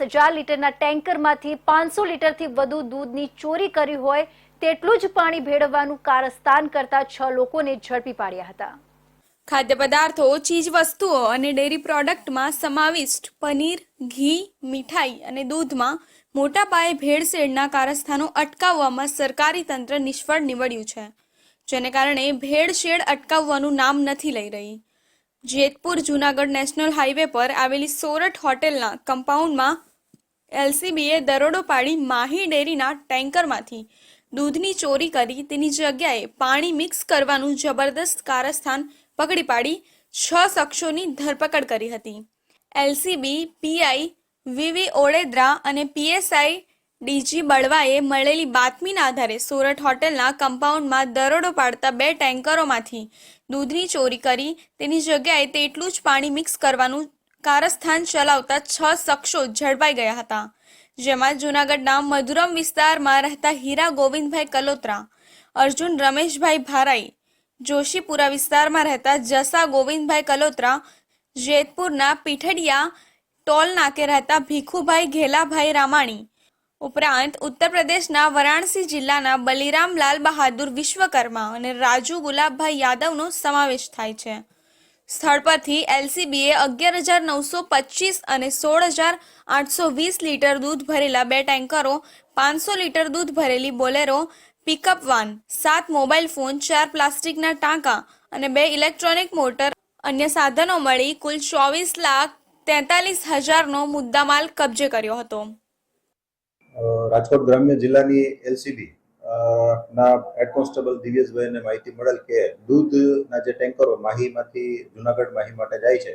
હજાર લીટરના ટેન્કરમાંથી પાંચસો લીટરથી વધુ દૂધની ચોરી કરી હોય તેટલું જ પાણી ભેળવવાનું કારસ્તાન કરતા છ લોકોને ઝડપી પાડ્યા હતા. ખાદ્ય પદાર્થો ચીજ વસ્તુઓ અને ડેરી પ્રોડક્ટમાં સમાવિષ્ટ પનીર, ઘી, મીઠાઈ અને દૂધમાં મોટા પાયે ભેળસેળના કારસ્થાનો અટકાવવામાં સરકારી તંત્ર નિષ્ફળ નીવડ્યું છે, જેને કારણે ભેળસેળ અટકાવવાનું નામ નથી લઈ રહી. જેતપુર જૂનાગઢ નેશનલ હાઈવે પર આવેલી સોરઠ હોટેલના કમ્પાઉન્ડમાં એલસીબીએ દરોડો પાડી માહી ડેરીના ટેન્કરમાંથી દૂધની ચોરી કરી તેની જગ્યાએ પાણી મિક્સ કરવાનું જબરદસ્ત કારસ્થાન પકડી પાડી છ શખ્સોની ધરપકડ કરી હતી. એલસીબી, પીઆઈ, વીવી ઓળેદ્રા અને પીએસઆઈ ડીજી બળવાએ મળેલી બાતમીના આધારે સોરઠ હોટેલના કમ્પાઉન્ડમાં દરોડો પાડતા બે ટેન્કરોમાંથી દૂધની ચોરી કરી તેની જગ્યાએ તેટલું જ પાણી મિક્સ કરવાનું કારસ્થાન ચલાવતા છ શખ્સો ઝડપાઈ ગયા હતા. જેમાં જૂનાગઢના મધુરમ વિસ્તારમાં રહેતા હીરા ગોવિંદભાઈ કલોત્રા, અર્જુન રમેશભાઈ ભારાઈ, જોશીપુરા વિસ્તારમાં રહેતા જસા ગોવિંદભાઈ કલોત્રા, જેતપુરના પીઠડિયા ટોલ નાકે રહેતા ભીખુભાઈ ઘેલાભાઈ રામાણી, ઉપરાંત ઉત્તર પ્રદેશના વારાણસી જિલ્લાના બલિરામ લાલ બહાદુર વિશ્વકર્મા અને રાજુ ગુલાબભાઈ યાદવનો સમાવેશ થાય છે. સ્થળ પરથી એલસીબીએ અગિયાર હજાર નવસો પચીસ અને સોળ હજાર આઠસો વીસ લીટર દૂધ ભરેલા બે ટેન્કરો, પાંચસો લીટર દૂધ ભરેલી બોલેરો, પિકઅપ વાન, સાત મોબાઈલ ફોન, ચાર પ્લાસ્ટિકના ટાંકા અને બે ઇલેક્ટ્રોનિક મોટર અન્ય સાધનો મળી કુલ ચોવીસ લાખ તેતાલીસ હજારનો મુદ્દામાલ કબજે કર્યો હતો. રાજકોટ ગ્રામ્ય જિલ્લાની એલસીબી ના હેડ કોન્સ્ટેબલ દિવ્યેશભાઈને માહિતી મળેલ કે દૂધના જે ટેન્કરો માહીમાંથી, જુનાગઢ માહી માટે જાય છે,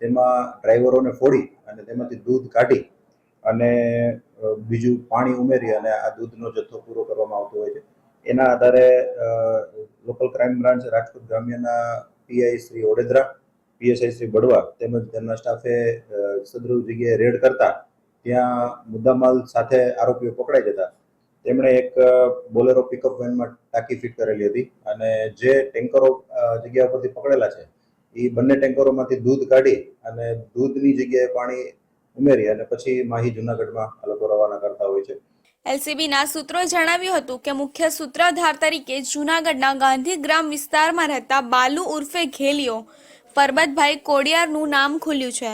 તેમાં ડ્રાઈવરોને ફોડી અને તેમાંથી દૂધ કાઢી અને બીજું પાણી ઉમેરી અને આ દૂધનો જથ્થો પૂરો કરવામાં આવતો હોય છે. એના આધારે લોકલ ક્રાઇમ બ્રાન્ચ રાજકોટ ગ્રામ્યના પીઆઈ શ્રી ઓડેદરા, પીએસઆઈ શ્રી બડવા તેમજ તેમના સ્ટાફે સદરૂ જગ્યાએ રેડ કરતા ત્યાં મુદ્દામાલ સાથે આરોપીઓ પકડાઈ જતા તેમણે એક બોલેરો પિકઅપ વેનમાં ટાંકી ફિટ કરેલી હતી અને જે ટેન્કરો જગ્યા પરથી પકડેલા છે એ બંને ટેન્કરોમાંથી દૂધ કાઢી અને દૂધની જગ્યાએ પાણી ઉમેરી અને પછી માહી જુનાગઢમાં આ લોકો રવાના કરતા હોય છે. એલસીબીના સૂત્રોએ જણાવ્યું હતું કે મુખ્ય સૂત્રધાર તરીકે જૂનાગઢના ગાંધીગ્રામ વિસ્તારમાં રહેતા બાલુ ઉર્ફે ઘેલિયો પરબતભાઈ કોડિયારનું નામ ખુલ્યું છે.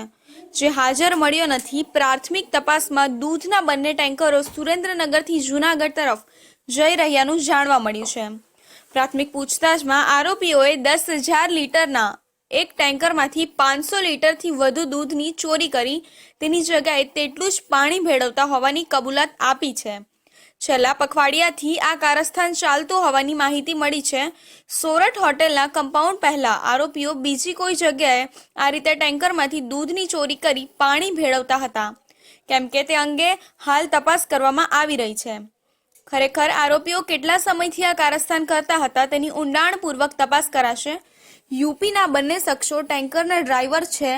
જે હાજર મળ્યો નથી, પ્રાથમિક તપાસમાં દૂધના બંને ટેન્કરો સુરેન્દ્રનગરથી જૂનાગઢ તરફ જઈ રહ્યાનું જાણવા મળ્યું છે. પ્રાથમિક પૂછતાછમાં આરોપીઓએ દસ હજાર લીટરના એક ટેન્કરમાંથી પાંચસો લીટરથી વધુ દૂધની ચોરી કરી, તેની જગ્યાએ તેટલું જ પાણી ભેળવતા હોવાની કબૂલાત આપી છે. છેલ્લા પખવાડિયાથી આ કારસ્થાન ચાલતું હોવાની માહિતી મળી છે. સોરઠ હોટેલના કમ્પાઉન્ડ પહેલા આરોપીઓ બીજી કોઈ જગ્યાએ આ રીતે ટેન્કરમાંથી દૂધની ચોરી કરી પાણી ભેળવતા હતા. કેમ કે તે અંગે હાલ તપાસ કરવામાં આવી રહી છે. ખરેખર આરોપીઓ કેટલા સમયથી આ કારસ્થાન કરતા હતા તેની ઊંડાણપૂર્વક તપાસ કરાશે. યુપીના બંને શખ્સો ટેન્કરના ડ્રાઈવર છે.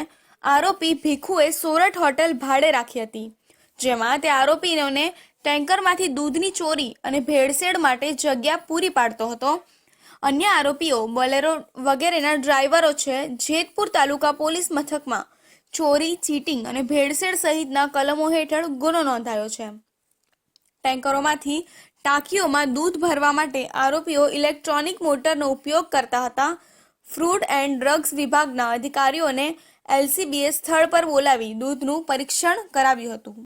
આરોપી ભીખુએ સોરઠ હોટેલ ભાડે રાખી હતી. જેમાં તે આરોપીઓને ટેન્કરમાંથી દૂધની ચોરી અને ભેળસેળ માટે જગ્યા પૂરી પાડતો હતો. અન્ય આરોપીઓ, બોલેરો વગેરેના ડ્રાઈવરો છે. જેતપુર તાલુકા પોલીસ મથકમાં ચોરી, ચીટિંગ અને ભેળસેળ સહિતના કલમો હેઠળ ગુનો નોંધાયો છે. ટેન્કરોમાંથી ટાંકીઓમાં દૂધ ભરવા માટે આરોપીઓ ઇલેક્ટ્રોનિક મોટરનો ઉપયોગ કરતા હતા. ફ્રૂડ એન્ડ ડ્રગ્સ વિભાગના અધિકારીઓને એલસીબીએ સ્થળ પર બોલાવી દૂધનું પરીક્ષણ કરાવ્યું હતું.